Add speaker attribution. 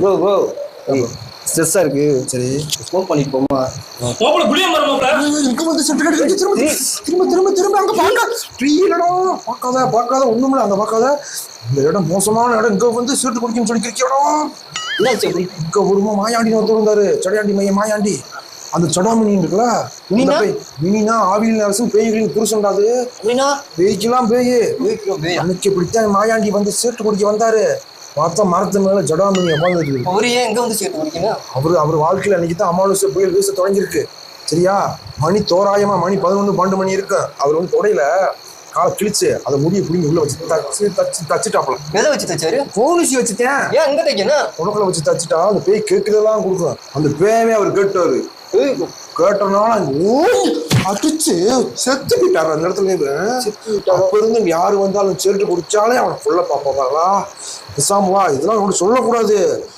Speaker 1: Bro bro ஸ்ட்ரெஸ்ஸா இருக்கு. சரி ஸ்மோக் பண்ணிட்டு போமா
Speaker 2: மாப்பிள புளிய மரம்
Speaker 3: இங்க வந்து செட்டு கட்டி திரும்ப திரும்ப திரும்ப திரும்ப அங்க பார்க்க ட்ரீலடா பார்க்காத பார்க்காத ஒண்ணுமில்ல அங்க பார்க்காத. இந்த இடம் மோசமான இடம். இங்க வந்து சீட்டு குடிக்கணும்னு சொல்லி
Speaker 1: அப்படி
Speaker 3: இங்க ஒருமா மாயாண்டி ஒருத்தர் இருந்தாரு. சடையாண்டி மைய மாயாண்டி. அந்த சடாமணி இருக்குல்ல
Speaker 1: மீனா?
Speaker 3: அந்த பேய். மீனா ஆவியில் அரசு பேய்களின் புருஷன்டா அது.
Speaker 1: அப்படின்னா
Speaker 3: பேய்க்கெல்லாம் பேய்.
Speaker 1: பேய்.
Speaker 3: அன்னைக்கு இப்படித்தான் மாயாண்டி வந்து சீட்டு குடிக்க வந்தாரு. பார்த்தா மரத்து மேல ஜடாமணி உட்காந்துருக்கு
Speaker 1: அவரு ஏன் எங்க வந்து சேர்த்து குடிக்கணும்?
Speaker 3: அவர் அவர் வாழ்க்கையில அன்னைக்கு தான் அமானுஷ புயல் வீச தொடங்கியிருக்கு. சரியா? மணி தோராயமா மணி பதினொன்று பன்னெண்டு மணி இருக்கு அவர் வந்து தொடையில காலை கிழிச்சு அதை முடியை பிடிங்கி உள்ள வச்சு தச்சு தச்சு தச்சுட்டாப்ல
Speaker 1: எதை வச்சு தச்சாரு?
Speaker 3: போலீஸ் வச்சுட்டேன்.
Speaker 1: ஏன் அங்க தைக்கணும்?
Speaker 3: உனக்குள்ள வச்சு தச்சுட்டா அந்த பேய் கேட்குறதெல்லாம் கொடுக்கும். அந்த பேயவே அவர் கேட்டாரு. கேட்டனால அடிச்சு செத்து போயிட்டாரு அந்த இடத்துல இருந்து அப்ப இருந்து யாரு வந்தாலும் சேர்த்து குடிச்சாலே அவனை ஃபுல்லா பாப்பாங்களா பேசாம இதெல்லாம் அவனுக்கு சொல்லக்கூடாது.